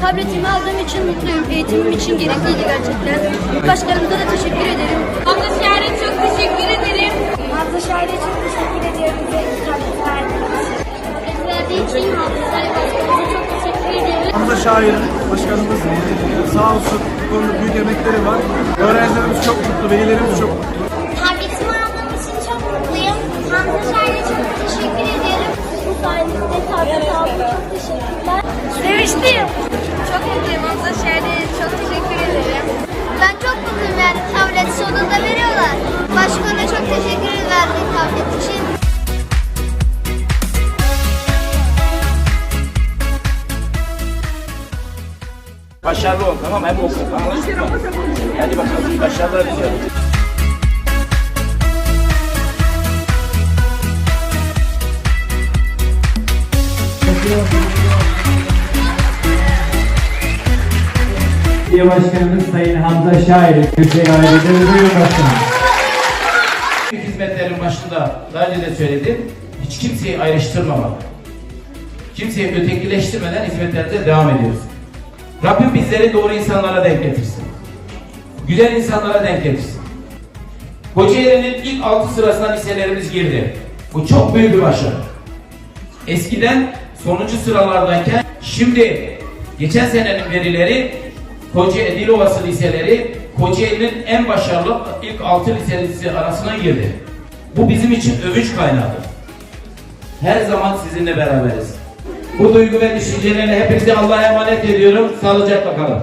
Tabletimi aldığım için mutluyum. Eğitimim için gerekliydi gerçekten. Başkanımıza da teşekkür ederim. Hamza Şahin'e çok teşekkür ederim. Hamza Şahin'e çok teşekkür ediyorum. Tablet verdiği için. Tablet verdiği için Hamza Şahin başkanımıza çok teşekkür ederim. Hamza Şair başkanımız sağ olsun bu konuda büyük emekleri var. Öğrencilerimiz çok mutlu, velilerimiz çok mutlu. Tabletimi aldığım için çok mutluyum. Hamza Şahin'e çok teşekkür ediyorum. Bu sayenizde tablet aldım. Çok teşekkürler. Seviştim. Çok mutluyum Hamza Şahin'e çok teşekkür ederim. Ben çok mutluyum yani tablet sonunda veriyorlar. Başkana çok teşekkür verdiği tablet için. Başarılı ol tamam? Hem oku. Mı? Hadi bakalım. Başarılar diliyorum. Belediye Başkanımız Sayın Hamza Şair, Hüseyin Aile'de buyurun başkanım. Hizmetlerin başında daha önce de söyledim. Hiç kimseyi ayrıştırmamak. Kimseyi ötekileştirmeden hizmetlerimize devam ediyoruz. Rabbim bizleri doğru insanlara denk getirsin. Güzel insanlara denk getirsin. Kocaeli'nin ilk altı sırasına liselerimiz girdi. Bu çok büyük bir başarı. Eskiden sonuncu sıralardayken şimdi geçen senenin verileri Kocaeli Dilovası liseleri Kocaeli'nin en başarılı ilk altı lisesi arasına girdi. Bu bizim için övünç kaynağıdır. Her zaman sizinle beraberiz. Bu duygu ve düşüncelerle hepinizi Allah'a emanet ediyorum. Sağlıcakla kalın.